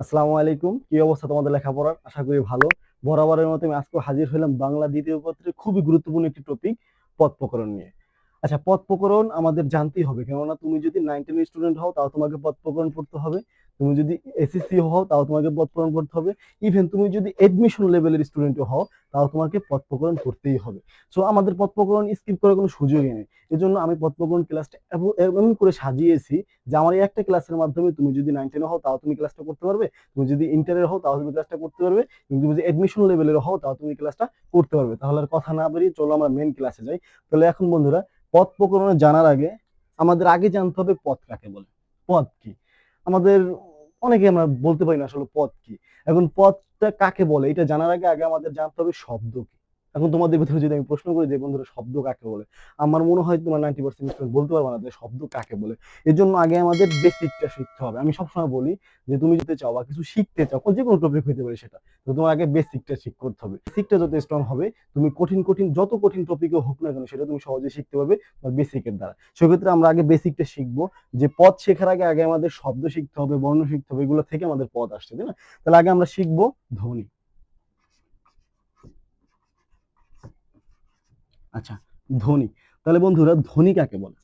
আসসালামু আলাইকুম। কি অবস্থা তোমাদের লেখাপড়ার? আশা করি ভালো। বরাবরের মতো আমি আজকে হাজির হলাম বাংলা দ্বিতীয় পত্রে খুবই গুরুত্বপূর্ণ একটি টপিক পথ প্রকরণ নিয়ে। আচ্ছা পথ প্রকরণ আমাদের জানতেই হবে। কেননা তুমি যদি নাইন টেন স্টুডেন্ট হও, তাও তোমাকে পথ প্রকরণ পড়তে হবে। তুমি যদি এসএসসি হও, তাও তোমাকে পদ প্রকরণ পড়তে হবে। ইভেন তুমি যদি এডমিশন লেভেলের স্টুডেন্টও হও, তাও তোমাকে পদ প্রকরণ পড়তেই হবে। সো আমাদের পদ প্রকরণ স্কিপ করার কোনো সুযোগই নেই। এজন্য আমি পদ প্রকরণ ক্লাসটা এমন- করে সাজিয়েছি যে আমার এই একটা ক্লাসের মাধ্যমে তুমি যদি নাইন হও, তাও তুমি ক্লাসটা করতে পারবে। তুমি যদি ইন্টারের হও, তাও তুমি ক্লাসটা করতে পারবে। তুমি যদি এডমিশন লেভেলের হও, তাও তুমি ক্লাসটা করতে পারবে। তাহলে আর কথা না বেরিয়ে চলো আমরা মেন ক্লাসে যাই। তাহলে এখন বন্ধুরা, পদ প্রকরণে জানার আগে আমাদের আগে জানতে হবে পদ কাকে বলে। পদ কি? আমাদের অনেকে আমরা বলতে পারি না আসলে পথ কি। এখন পথটা কাকে বলে? এটা জানার আগে আগে আমাদের জানতে হবে শব্দ কি। এখন তোমাদের ভিতরে যদি আমি প্রশ্ন করি যে বন্ধুরা শব্দ কাকে বলে? আমার মনে হয় তোমার নাইনটি পার্সেন্ট স্টুডেন্ট বলতে পারবে না যে শব্দ কাকে বলে। এর জন্য আগে আমাদের বেসিকটা শিখতে হবে। আমি সবসময় বলি যে তুমি যদি চাও বা কিছু শিখতে চাও যে কোনো টপিক হইতে পারে সেটা, তো তোমার আগে বেসিকটা শিখ করতে হবে। বেসিকটা যত স্ট্রং হবে, তুমি কঠিন কঠিন যত কঠিন টপিকও হোক না কেন সেটা তুমি সহজে শিখতে পারবে তোমার বেসিকের দ্বারা। সেক্ষেত্রে আমরা আগে বেসিকটা শিখব যে পদ শেখার আগে আগে আমাদের শব্দ শিখতে হবে, বর্ণ শিখতে হবে, এগুলো থেকে আমাদের পদ আসছে, তাই না? তাহলে আগে আমরা শিখব ধ্বনি। আচ্ছা ধ্বনি তাহলে বন্ধুরা ধ্বনি কাকে বলে?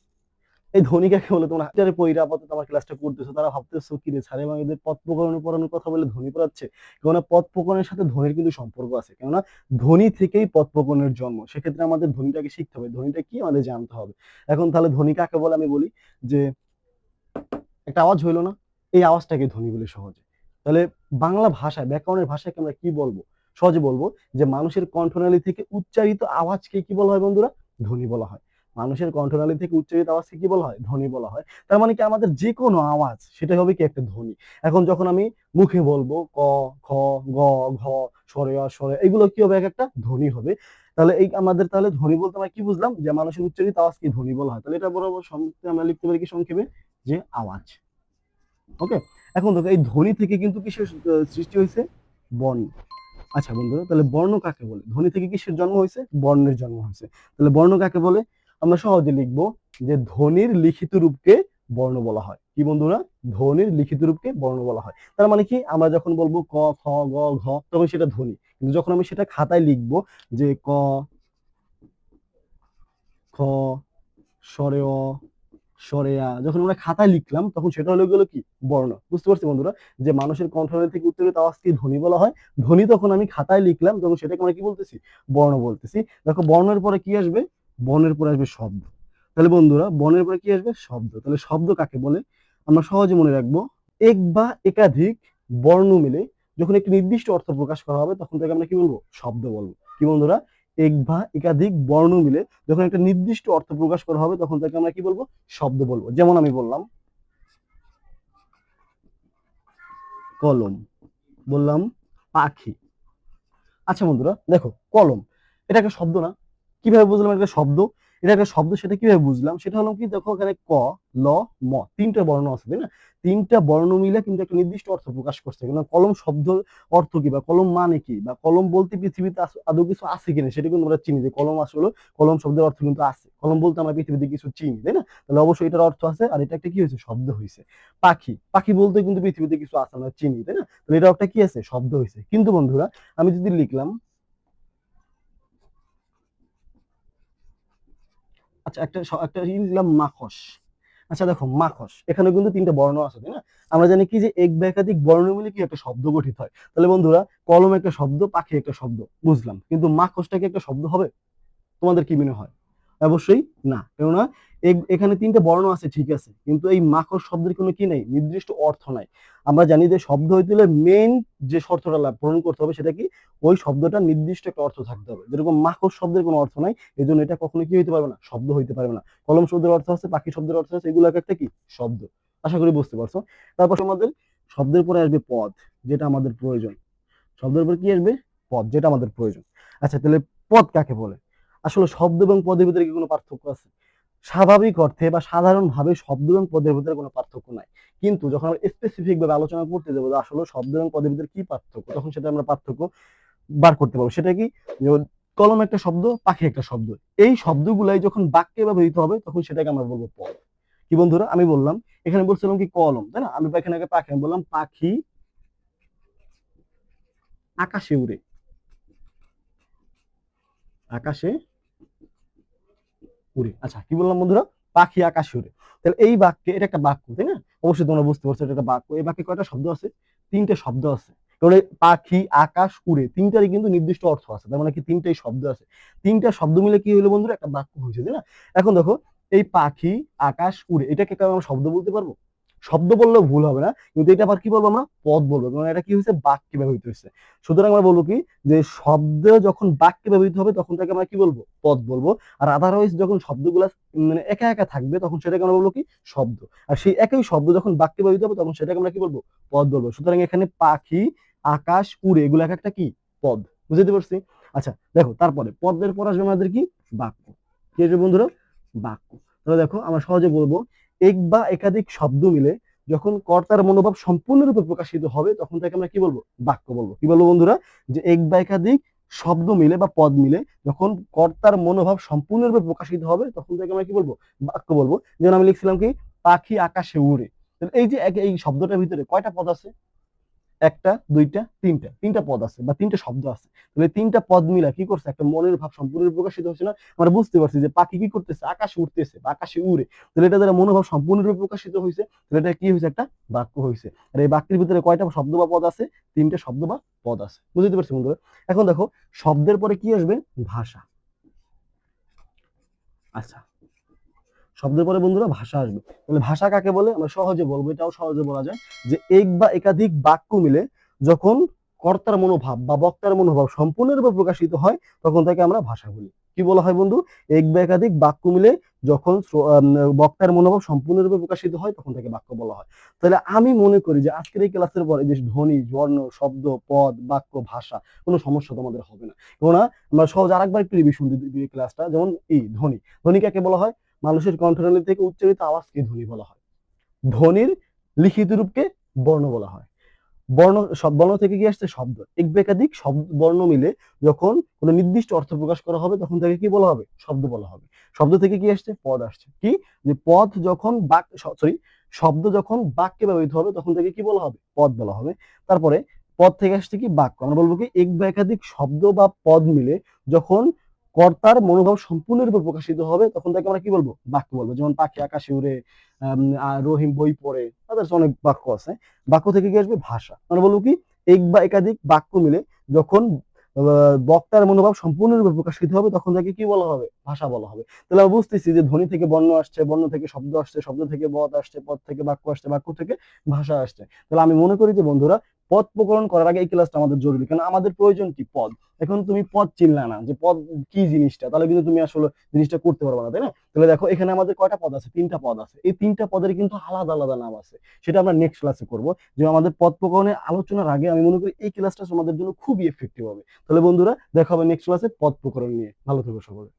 এই ধ্বনি কাকে বলে? তোমরা হাজারে পয়রা আপাতত আমার ক্লাসটা করতেছো, তারা ভাবতেছো, কি রে, ছাড়ে এবং এদের প্রকরণে পড়ানোর কথা বলে ধ্বনি পড়াচ্ছে? কেননা পদ প্রকরণের সাথে ধ্বনির কিন্তু সম্পর্ক আছে। কেননা ধ্বনি থেকেই পদ প্রকরণের জন্ম। সেক্ষেত্রে আমাদের ধ্বনিটাকে শিখতে হবে। ধ্বনিটা কি আমাদের জানতে হবে। এখন তাহলে ধ্বনি কাকে বলে? আমি বলি যে, একটা আওয়াজ হইল না? এই আওয়াজটাকে ধ্বনি বলে সহজে। তাহলে বাংলা ভাষায়, ব্যাকরণের ভাষাকে আমরা কি বলব? সহজে বলব যে মানুষের কণ্ঠনালী থেকে উচ্চারিত আওয়াজকে কি বলা হয় বন্ধুরা? ধ্বনি বলা হয়। মানুষের কণ্ঠনালী থেকে উচ্চারিত আওয়াজকে কি বলা হয়? ধ্বনি বলা হয়। তার মানে কি আমাদের যে কোনো আওয়াজ, সেটাই হবে কি একটা ধ্বনি। এখন যখন আমি মুখে বলব ক, খ, গ, ঘ অ স্বরে এগুলো কি হবে? এক একটা ধ্বনি হবে। তাহলে এই আমাদের তাহলে ধ্বনি বলতে আমরা কি বুঝলাম? যে মানুষের উচ্চারিত আওয়াজকে ধ্বনি বলা হয়। তাহলে এটা বরাবর সংক্ষেপে আমরা লিখতে পারি কি সংক্ষেপে? যে আওয়াজ। ওকে? এখন দেখো, এই ধ্বনি থেকে কিন্তু কিসের সৃষ্টি হয়েছে? বর্ণ আচ্ছা বন্ধুরা, তাহলে বর্ণ কাকে বলে? ধ্বনি থেকে কিসের জন্ম হয়েছে? বর্ণের জন্ম হয়েছে। তাহলে বর্ণ কাকে বলে? আমরা সহজে লিখব যে ধ্বনির লিখিত রূপকে বর্ণ বলা হয়। কি বন্ধুরা? ধ্বনির লিখিত রূপকে বর্ণ বলা হয়। তার মানে কি? আমরা যখন বলব ক, খ, গ, ঘ, তখন সেটা ধ্বনি। কিন্তু যখন আমি সেটা খাতায় লিখব যে ক, খ, স্বরে অ স্বরে আ যখন আমরা খাতায় লিখলাম, তখন সেটা হলো গেলো কি? বর্ণ। বুঝতে পারছি বন্ধুরা? যে মানুষের কণ্ঠনালী থেকে উত্তরিত আওয়াজকে ধ্বনি বলা হয়। ধ্বনি তখন আমি খাতায় লিখলাম, তখন সেটাকে আমরা কি বলতেছি? বর্ণ বলতেছি। দেখো, বর্ণের পরে কি আসবে? বর্ণের পরে আসবে শব্দ। তাহলে বন্ধুরা, বর্ণের পরে কি আসবে? শব্দ। তাহলে শব্দ কাকে বলে? আমরা সহজে মনে রাখব, এক বা একাধিক বর্ণ মিলে যখন একটি নির্দিষ্ট অর্থ প্রকাশ করা হবে, তখন তাকে আমরা কি বলব? শব্দ বলব। কি বন্ধুরা? এক বা একাধিক বর্ণ মিলে যখন একটা নির্দিষ্ট অর্থ প্রকাশ করা হবে, তখন তাকে আমরা কি বলব? শব্দ বলব। যেমন আমি বললাম, কলম। বললাম, পাখি। আচ্ছা বন্ধুরা, দেখো, কলম। এটা একটা শব্দ না। কীভাবে বুঝলাম একটা শব্দ? এটা একটা শব্দ, সেটা কীভাবে বুঝলাম? সেটা হলো কি, দেখো এখানে ক, ল, ম, তিনটা বর্ণ আছে, তাই না? তিনটা বর্ণ মিলে কিন্তু একটা নির্দিষ্ট অর্থ প্রকাশ করছে। কিন্তু কলম শব্দ অর্থ কি বা কলম মানে কি? বা কলম বলতে পৃথিবীতে আদৌ কিছু আছে কিনা? সেটা কিন্তু আমরা চিনি যে কলম আসলে কলম শব্দের অর্থ কিন্তু আছে। কলম বলতে আমরা পৃথিবীতে কিছু চিনি, তাই না? তাহলে অবশ্যই এটার অর্থ আছে। আর এটা একটা কি হয়েছে? শব্দ হয়েছে। পাখি পাখি বলতে কিন্তু পৃথিবীতে কিছু আছে, আমরা চিনি, তাই না? তাহলে এটা একটা কি আছে? শব্দ হয়েছে। কিন্তু বন্ধুরা, আমি যদি লিখলাম আচ্ছা একটা একটা লিখলাম মাখস আচ্ছা দেখো মাখস এখানে কিন্তু তিনটা বর্ণ আছে, তাই না? আমরা জানি কি যে এক বা একাধিক বর্ণ মিলে কি একটা শব্দ গঠিত হয়। তাহলে বন্ধুরা, কলম একটা শব্দ, পাখি একটা শব্দ, বুঝলাম। কিন্তু মাখসটা কি একটা শব্দ হবে? তোমাদের কি মনে হয়? অবশ্যই না। কেননা এখানে তিনটা বর্ণ আছে, ঠিক আছে। কিন্তু এই মাখস শব্দের কোনো কি নাই, নির্দিষ্ট অর্থ নাই। আমরা জানি যে শব্দ হইতে হলে মেন যে শর্তটা লাভ, পূরণ করতে হবে সেটা কি? ওই শব্দটা নির্দিষ্ট একটা অর্থ থাকতে হবে। যেরকম মাখস শব্দের কোনো অর্থ নাই এই জন্য এটা কখনো কি হইতে পারবে না, শব্দ হইতে পারবে না। কলম শব্দের অর্থ আছে, পাখি শব্দের অর্থ আছে এগুলো একটা কি? শব্দ। আশা করি বুঝতে পারছ। তারপর আমাদের শব্দের পরে আসবে পদ, যেটা আমাদের প্রয়োজন। শব্দের পরে কি আসবে? পদ, যেটা আমাদের প্রয়োজন। আচ্ছা তাহলে পদ কাকে বলে? আসলে শব্দ এবং পদের ভিতরে কি কোনো পার্থক্য আছে? স্বাভাবিক অর্থে বা সাধারণভাবে শব্দ এবং পদের ভিতরে কোনো পার্থক্য নাই। কিন্তু যখন আমরা স্পেসিফিক ভাবে আলোচনা করতে যাব আসলে শব্দ এবং পদের ভিতরে কি পার্থক্য, তখন সেটা আমরা পার্থক্য বার করতে পারব। সেটা কি? কলম একটা শব্দ, পাখি একটা শব্দ। এই শব্দগুলাই যখন বাক্যে ব্যবহৃত হবে, তখন সেটাকে আমরা বলব পদ। কি বন্ধুরা? আমি বললাম, এখানে বলছিলাম কি কলম, তাই না? আমি এখানে আগে পাখি, আমি বললাম পাখি আকাশে উড়ে। আকাশে উড়ে। আচ্ছা কি বললাম বন্ধুরা? পাখি আকাশে উড়ে। তাহলে এই বাক্যে, এটা একটা বাক্য, তাই না? অবশ্যই তোমরা বুঝতে পারছ এটা একটা বাক্য। এই বাক্যে কয়টা শব্দ আছে? তিনটে শব্দ আছে। তাহলে পাখি, আকাশ, উড়ে, তিনটারই কিন্তু নির্দিষ্ট অর্থ আছে। তার মানে কি তিনটাই শব্দ আছে। তিনটা শব্দ মিলে কি হলো বন্ধুরা? একটা বাক্য হয়েছে, তাই না? এখন দেখো, এই পাখি, আকাশ, উড়ে, এটাকে আমরা শব্দ বলতে পারব? শব্দ বললেও ভুল হবে না, কিন্তু এটা আবার কি বলব আমরা? পদ বলব। কারণ এটা কি হয়েছে? বাক্যে ব্যবহৃত হয়েছে। সুতরাং আমরা বলব কি? যে শব্দ যখন বাক্যে ব্যবহৃত হবে, তখন তাকে আমরা কি বলব? পদ বলব। আর আদারওয়াইজ যখন শব্দগুলা মানে একা একা থাকবে, তখন সেটাকে আমরা বলব কি? শব্দ। আর সেই একই শব্দ যখন বাক্যে ব্যবহৃত হবে, তখন সেটাকে আমরা কি বলব? পদ বলব। সুতরাং এখানে পাখি, আকাশ, উড়ে, এগুলো এক একটা কি? পদ। বুঝতে পারছি? আচ্ছা দেখো, তারপরে পদের পর আসবে আমাদের কি? বাক্য। কি বন্ধুরা? বাক্য। তাহলে দেখো, আমরা সহজে বলব এক বা একাধিক শব্দ মিলে যখন কর্তার মনোভাব সম্পূর্ণরূপে প্রকাশিত হবে, তখন তাকে আমরা কি বলব? বাক্য বলব। কি বলব বন্ধুরা? যে এক বা একাধিক শব্দ মিলে বা পদ মিলে যখন কর্তার মনোভাব সম্পূর্ণরূপে প্রকাশিত হবে, তখন তাকে আমরা কি বলব? বাক্য বলব। যেমন আমি লিখছিলাম কি, পাখি আকাশে উড়ে। এই যে এই শব্দটার ভিতরে কয়টা পদ আছে? একটা, দুইটা, তিনটা তিনটা পদ আছে বা তিনটা শব্দ আছে। তাহলে তিনটা পদ মিলা কি করছে? একটা মনের ভাব সম্পূর্ণ প্রকাশিত হচ্ছে না। আমরা বুঝতে পারছি যে পাখি কি করতেছে? আকাশে উঠতেছে বা আকাশে উড়ে। তাহলে এটা দ্বারা মনোভাব সম্পূর্ণরূপে প্রকাশিত হয়েছে তাহলে এটা কি হয়েছে একটা বাক্য হয়েছে আর এই বাক্যের ভিতরে কয়টা শব্দ বা পদ আছে? তিনটা শব্দ বা পদ আছে। বুঝতে পারছি বন্ধুরা? এখন দেখো, শব্দের পরে কি আসবে? ভাষা। আচ্ছা। শব্দের পরে বন্ধুরা ভাষা আসবে। তাহলে ভাষা কাকে বলে? আমরা সহজে বলব, এটাও সহজে বলা যায় যে এক বা একাধিক বাক্য মিলে যখন কর্তার মনোভাব বা বক্তার মনোভাব সম্পূর্ণরূপে প্রকাশিত হয়, তখন তাকে আমরা ভাষা বলি। কি বলা হয় বন্ধু? এক বা একাধিক বাক্য মিলে যখন বক্তার মনোভাব সম্পূর্ণরূপে প্রকাশিত হয়, তখন তাকে বাক্য বলা হয়। তাহলে আমি মনে করি যে আজকের এই ক্লাসের পরে যে ধ্বনি, বর্ণ, শব্দ, পদ, বাক্য, ভাষা, কোনো সমস্যা তোমাদের হবে না। কেননা আমরা সহজ আরেকবার একটু রিভিশন দিই ক্লাসটা যেমন এই ধ্বনি। ধ্বনি কাকে বলা হয়? মানুষের কণ্ঠনালী থেকে উচ্চারিত আওয়াজকে ধ্বনি বলা হয়। ধ্বনির লিখিত রূপকে বর্ণ বলা হয়। বর্ণ, সব বর্ণ থেকে কি আসছে? শব্দ। এক একাধিক শব্দ, বর্ণ মিলে যখন কোনো নির্দিষ্ট অর্থ প্রকাশ করা হবে, তখন তাকে কি বলা হবে? শব্দ বলা হবে। শব্দ থেকে কি আসছে? পদ আসছে। কি? যে পদ যখন বাক সরি শব্দ যখন বাক্যে ব্যবহৃত হবে, তখন তাকে কি বলা হবে? পদ বলা হবে। তারপরে পদ থেকে আসছে কি? বাক্য। আমরা বলব কি? এক বা একাধিক শব্দ বা পদ মিলে যখন কর্তার মনোভাব সম্পূর্ণরূপে প্রকাশিত হবে, তখন তাকে আমরা কি বলব? বাক্য বলব। যেমন, পাখি আকাশে উড়ে রহিম বই পড়ে। তাদের অনেক বাক্য আছে। বাক্য থেকে কি আসবে? ভাষা। আমরা বলব কি? এক বা একাধিক বাক্য মিলে যখন বক্তার মনোভাব সম্পূর্ণরূপে প্রকাশিত হবে, তখন তাকে কি বলা হবে? ভাষা বলা হবে। তাহলে আমরা বুঝতেছি যে ধ্বনি থেকে বর্ণ আসছে, বর্ণ থেকে শব্দ আসছে, শব্দ থেকে পদ আসছে পথ থেকে বাক্য আসছে, বাক্য থেকে ভাষা আসছে। তাহলে আমি মনে করি যে বন্ধুরা পদ প্রকরণ করার আগে এই ক্লাসটা আমাদের জরুরি। কারণ আমাদের প্রয়োজন কি? পদ। এখন তুমি পদ চিনলে না যে পদ কি জিনিসটা? তাহলে কিন্তু তুমি আসলে জিনিসটা করতে পারবে না, তাই না? তাহলে দেখো, এখানে আমাদের কয়টা পদ আছে? তিনটা পদ আছে। এই তিনটা পদের কিন্তু আলাদা আলাদা নাম আছে। সেটা আমরা নেক্সট ক্লাসে করব। যে আমাদের পদ প্রকরণের আলোচনার আগে আমি মনে করি এই ক্লাসটা তোমাদের জন্য খুবই এফেক্টিভ হবে। তাহলে বন্ধুরা, দেখা হবে নেক্সট ক্লাসে পদ প্রকরণ নিয়ে। ভালো থেকো সকলে